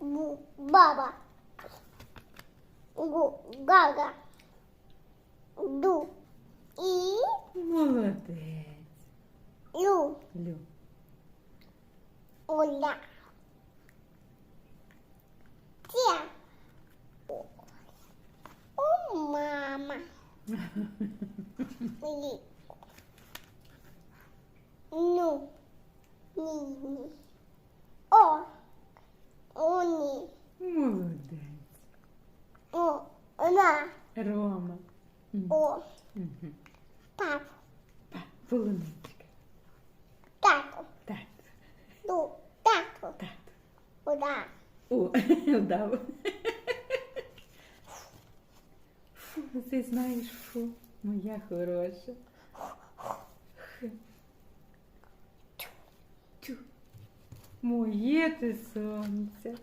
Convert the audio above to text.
Баба. Гага. Ду. І Молодець. лю. Лю. Оля. Тя. О, мама. Лі. Ну. Ні, ні. О. О, ні. Молодець. О, на. Рома. О. Мгм. Пап. Па, Полуничка. Тато. Ду. Тако. Тато. Ода. О, вдав. Фу, ти знаєш, фу, моя хороша. Моє ти сонце.